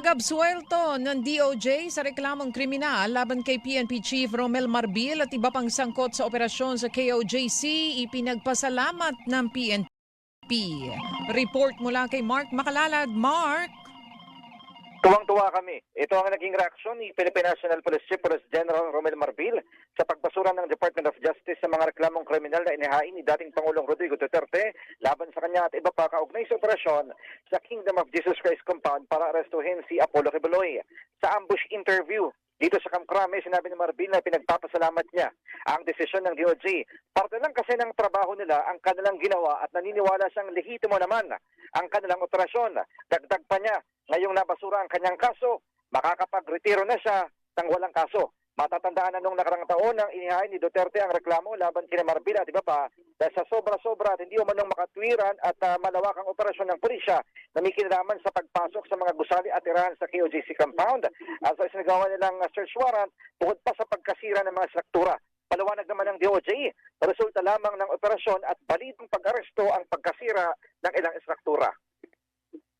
Pag-absuelto ng DOJ sa reklamong kriminal laban kay PNP Chief Romel Marbil at iba pang sangkot sa operasyon sa KOJC, ipinagpasalamat ng PNP. Report mula kay Mark Makalalad. Mark! Tuwang-tuwa kami. Ito ang naging reaksyon ni Philippine National Police Chief Police General Romel Marbil sa pagbasura ng Department of Justice sa mga reklamong kriminal na inihain ni dating Pangulong Rodrigo Duterte laban sa kanya at iba pa kaugnay sa operasyon sa Kingdom of Jesus Christ compound para arestuhin si Apollo Kibuloy. Sa ambush interview dito sa Kamkrame, sinabi ni Marbil na pinagpapasalamat niya ang desisyon ng DOJ. Parte lang kasi ng trabaho nila ang kanilang ginawa at naniniwala siyang lehitimo naman ang kanilang operasyon. Dagdag pa niya, ngayong nabasura ang kanyang kaso, makakapag-retiro na siya ng walang kaso. Matatandaan na nung nakarang taon nang inihain ni Duterte ang reklamo laban kina Marbil at iba pa dahil sa sobra-sobra at hindi umanong makatwiran at uh, malawakang operasyon ng pulisya na may kinalaman sa pagpasok sa mga gusali at tirahan sa KOJC compound. At sa isinagawa nilang uh, search warrant, bukod pa sa pagkasira ng mga struktura. Paliwanag naman ng DOJ, resulta lamang ng operasyon at balitong pag-aresto ang pagkasira